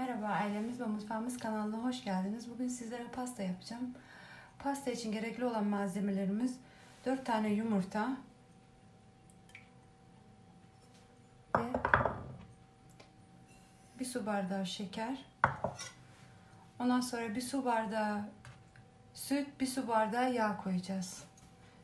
Merhaba ailemiz ve mutfağımız kanalına hoş geldiniz. Bugün sizlere pasta yapacağım. Pasta için gerekli olan malzemelerimiz 4 tane yumurta ve bir su bardağı şeker. Ondan sonra bir su bardağı süt, bir su bardağı yağ koyacağız.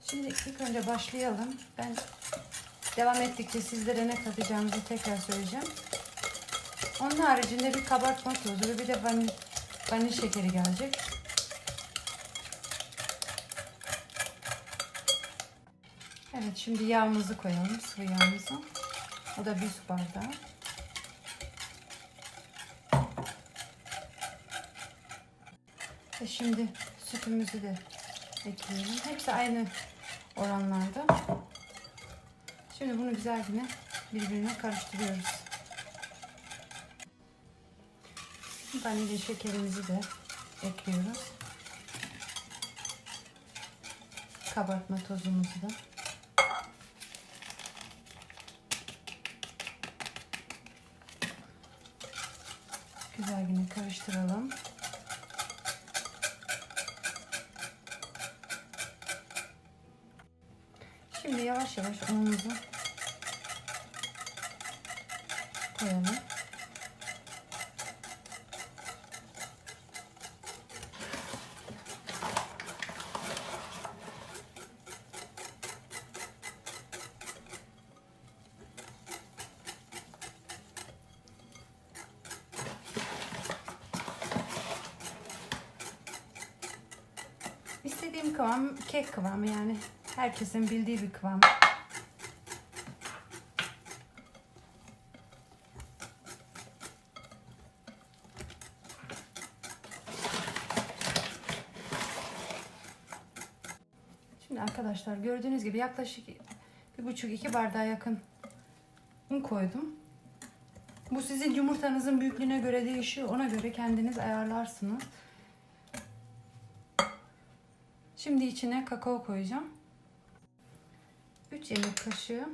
Şimdi ilk önce başlayalım. Ben devam ettikçe sizlere ne katacağımızı tekrar söyleyeceğim. Onun haricinde bir kabartma tozu ve bir de vanil, vanil şekeri gelecek. Evet şimdi yağımızı koyalım sıvı yağımızı. O da bir su bardağı. Ve şimdi sütümüzü de ekleyelim. Hepsi aynı oranlarda. Şimdi bunu güzelce birbirine karıştırıyoruz. Vanilya şekerimizi de ekliyoruz. Kabartma tozumuzu da. Güzel yine karıştıralım. Şimdi yavaş yavaş unumuzu koyalım. Kıvam kek kıvamı yani herkesin bildiği bir kıvam. Şimdi arkadaşlar gördüğünüz gibi yaklaşık bir buçuk iki bardağa yakın un koydum. Bu sizin yumurtanızın büyüklüğüne göre değişiyor. Ona göre kendiniz ayarlarsınız. Şimdi içine kakao koyacağım. 3 yemek kaşığı.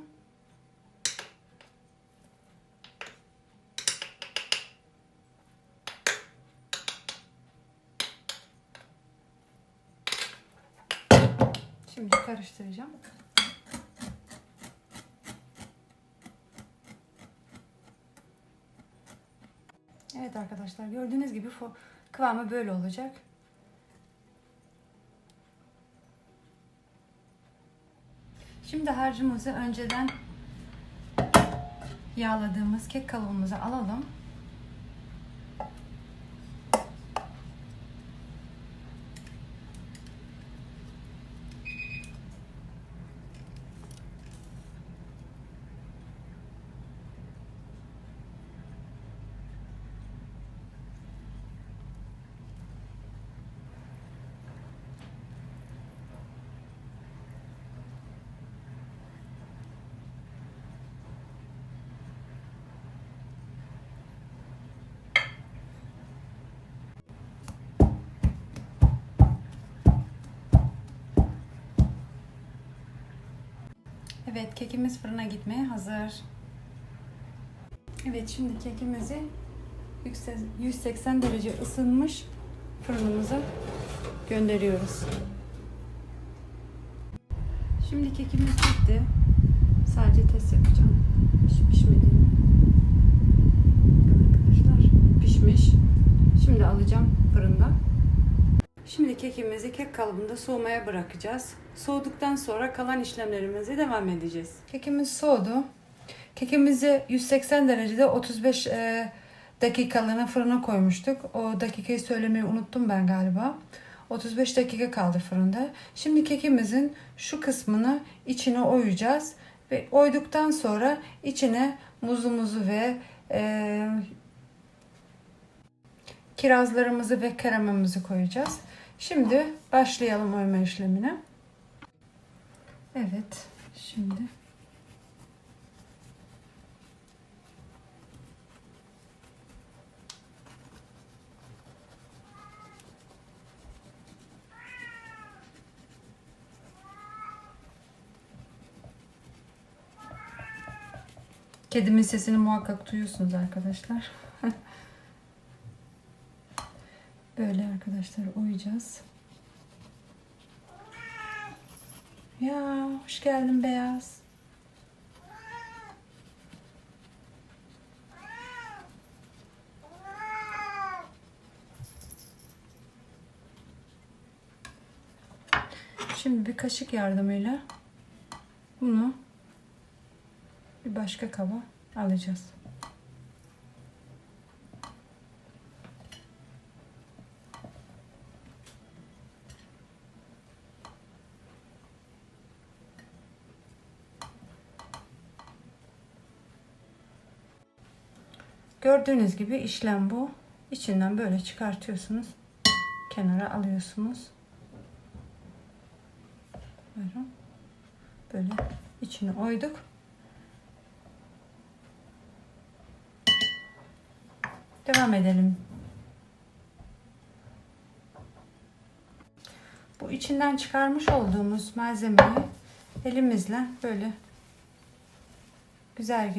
Şimdi karıştıracağım. Evet arkadaşlar gördüğünüz gibi kıvamı böyle olacak. Şimdi harcımızı önceden yağladığımız kek kalıbımıza alalım. Evet kekimiz fırına gitmeye hazır. Evet şimdi kekimizi 180 derece ısınmış fırınımıza gönderiyoruz. Şimdi kekimiz bitti. Sadece test yapacağım. Pişip pişmediğini. Arkadaşlar pişmiş. Şimdi alacağım fırından. Şimdi kekimizi kek kalıbında soğumaya bırakacağız. Soğuduktan sonra kalan işlemlerimize devam edeceğiz. Kekimiz soğudu. Kekimizi 180 derecede 35 e, dakikalığına fırına koymuştuk. O dakikayı söylemeyi unuttum ben galiba. 35 dakika kaldı fırında. Şimdi kekimizin şu kısmını içine oyacağız. Ve oyduktan sonra içine muzumuzu ve e, kirazlarımızı ve kremamızı koyacağız. Şimdi başlayalım oyma işlemine. Evet, şimdi Kedimin sesini muhakkak duyuyorsunuz arkadaşlar. Böyle arkadaşlar oyacağız. Ya hoş geldin Beyaz. Şimdi bir kaşık yardımıyla bunu bir başka kaba alacağız. Gördüğünüz gibi işlem bu. İçinden böyle çıkartıyorsunuz. Kenara alıyorsunuz. Buyurun. Böyle içine oyduk. Devam edelim. Bu içinden çıkarmış olduğumuz malzemeyi elimizle böyle güzel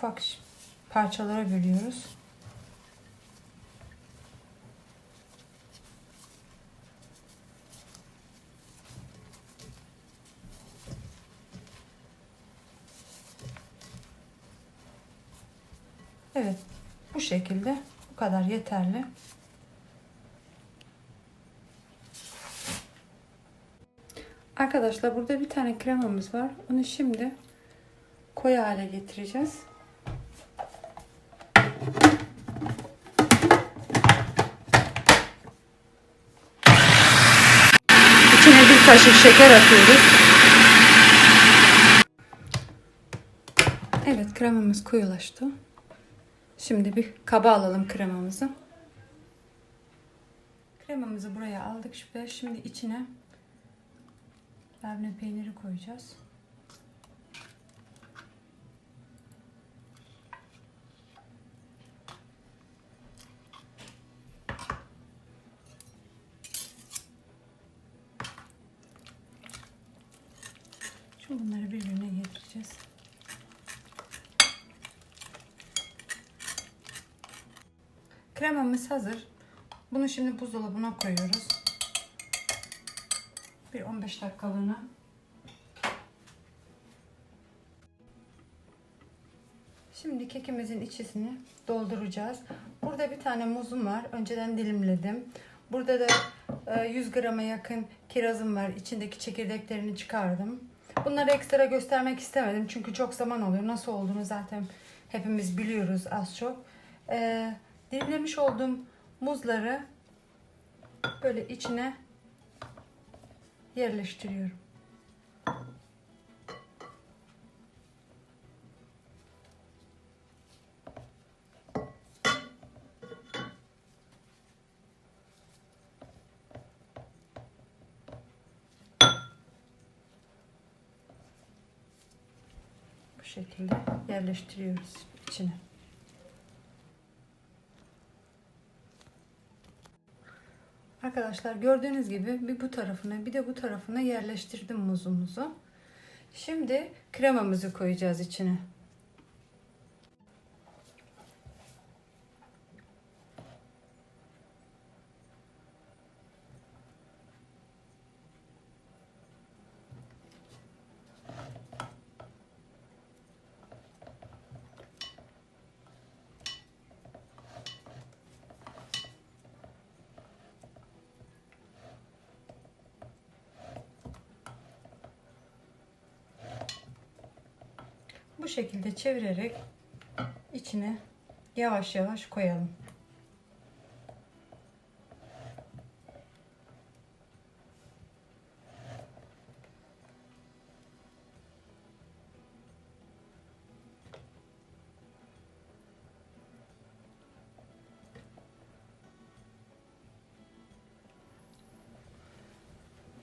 ufak parçalara bölüyoruz. Evet. Bu şekilde bu kadar yeterli. Arkadaşlar burada bir tane kremamız var. Onu şimdi koyu hale getireceğiz. İçine bir kaşık şeker atıyoruz. Evet kremamız koyulaştı. Şimdi bir kaba alalım kremamızı. Kremamızı buraya aldık şüphe. Şimdi içine labne peyniri koyacağız. Şimdi bunları birbirine yedireceğiz. Kremamız hazır. Bunu şimdi buzdolabına koyuyoruz. Bir 15 dakikalığına. Şimdi kekimizin içisini dolduracağız. Burada bir tane muzum var. Önceden dilimledim. Burada da 100 grama yakın kirazım var. İçindeki çekirdeklerini çıkardım. Bunları ekstra göstermek istemedim. Çünkü çok zaman alıyor. Nasıl olduğunu zaten hepimiz biliyoruz az çok. Ee, dilimlemiş olduğum muzları böyle içine yerleştiriyorum. Bu şekilde yerleştiriyoruz içine. Arkadaşlar gördüğünüz gibi bir bu tarafına bir de bu tarafına yerleştirdim muzumuzu. Şimdi kremamızı koyacağız içine. Şekilde çevirerek içine yavaş yavaş koyalım.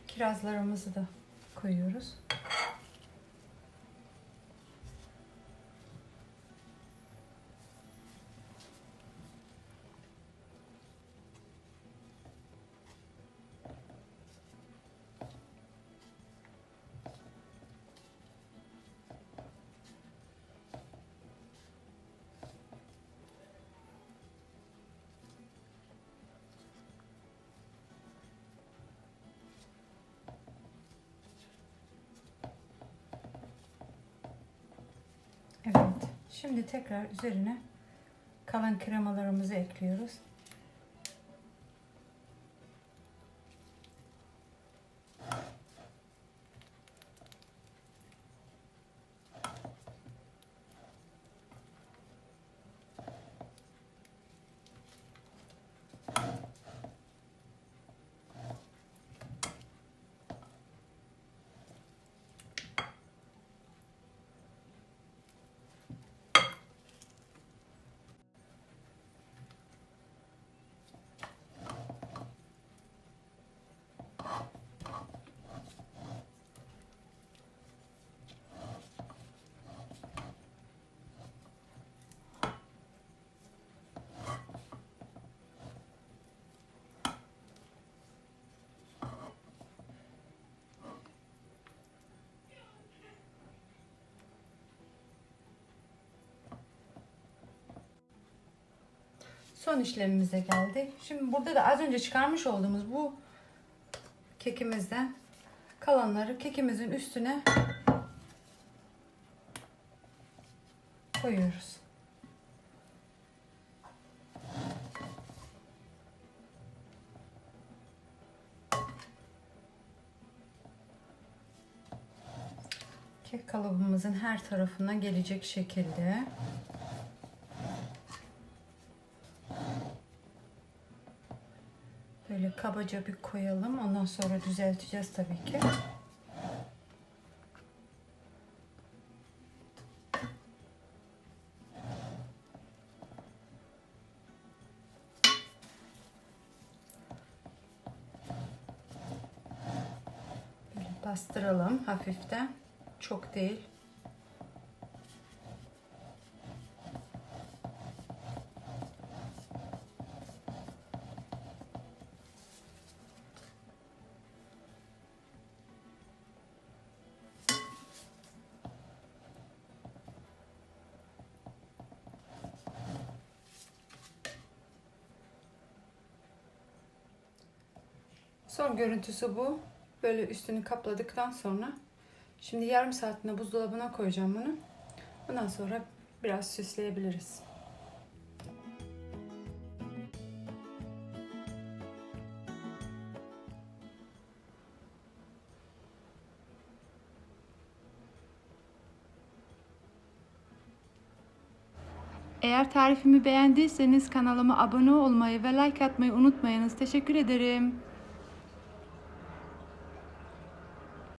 Kirazlarımızı da koyuyoruz. Şimdi tekrar üzerine kalan kremalarımızı ekliyoruz. Son işlemimize geldik. Şimdi burada da az önce çıkarmış olduğumuz bu kekimizden kalanları kekimizin üstüne koyuyoruz. Kek kalıbımızın her tarafına gelecek şekilde Böyle kabaca bir koyalım. Ondan sonra düzelteceğiz tabii ki. Böyle bastıralım hafiften. Çok değil. Son görüntüsü bu. Böyle üstünü kapladıktan sonra şimdi yarım saatine buzdolabına koyacağım bunu. Ondan sonra biraz süsleyebiliriz. Eğer tarifimi beğendiyseniz kanalıma abone olmayı ve like atmayı unutmayınız. Teşekkür ederim.